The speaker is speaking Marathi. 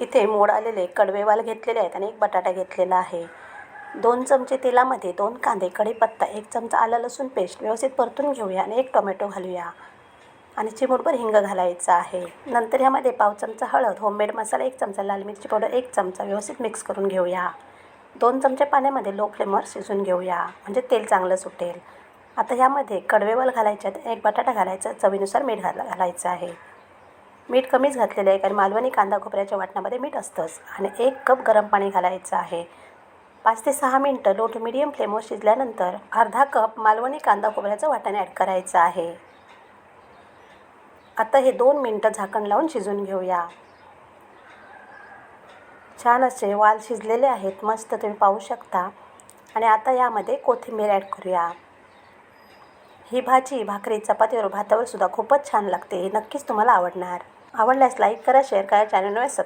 इथे मोड आलेले कडवेवाल घेतलेले आहेत आणि एक बटाटा घेतलेला आहे. दोन चमचे तेलामध्ये दोन कांदे कढीपत्ता एक चमचा आलं लसूण पेस्ट व्यवस्थित परतून घेऊया आणि एक टोमॅटो घालूया. आणि चिमूटभर हिंग घालायचं आहे. नंतर ह्यामध्ये पाव चमचा हळद होममेड मसाला एक चमचा लाल मिरची पावडर एक चमचा व्यवस्थित मिक्स करून घेऊया. दोन चमचे पाण्यामध्ये लो फ्लेमवर शिजून घेऊया म्हणजे तेल चांगलं सुटेल. आता ह्यामध्ये कडवेवाल घालायचे आहेत एक बटाटा घालायचा चवीनुसार मीठ घाला घालायचं आहे. मीठ कमीच घातलेलं आहे कारण मालवणी कांदा खोबऱ्याच्या वाटणामध्ये मीठ असतंच. आणि एक कप गरम पाणी घालायचं आहे. पाच ते सहा मिनटं लो टू मिडियम फ्लेमवर शिजल्यानंतर अर्धा कप मालवणी कांदा खोबऱ्याचं वाटण ॲड करायचं आहे. आता हे दोन मिनटं झाकण लावून शिजून घेऊया. छान असे वाल शिजलेले आहेत मस्त तुम्ही पाहू शकता. आणि आता यामध्ये कोथिंबीर ॲड करूया. ही भाजी भाकरी चपातीवर भातावर सुद्धा खूपच छान लागते हे नक्कीच तुम्हाला आवडणार. आवडल्यास लाईक करा शेअर करा चॅनलवर सबस्क्राईब